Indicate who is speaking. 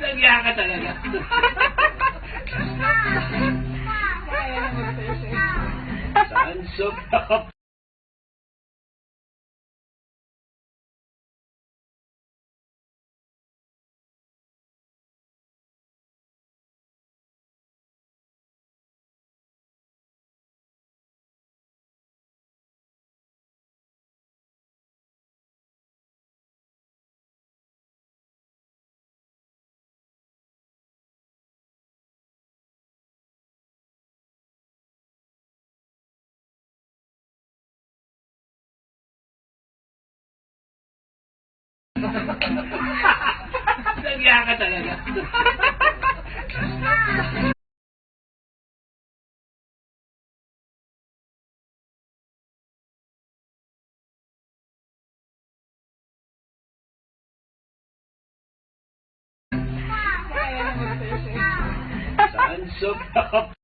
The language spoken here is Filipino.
Speaker 1: Nagya ka talaga. Saan? Sobrang Nagya ka talaga. Saan sobrang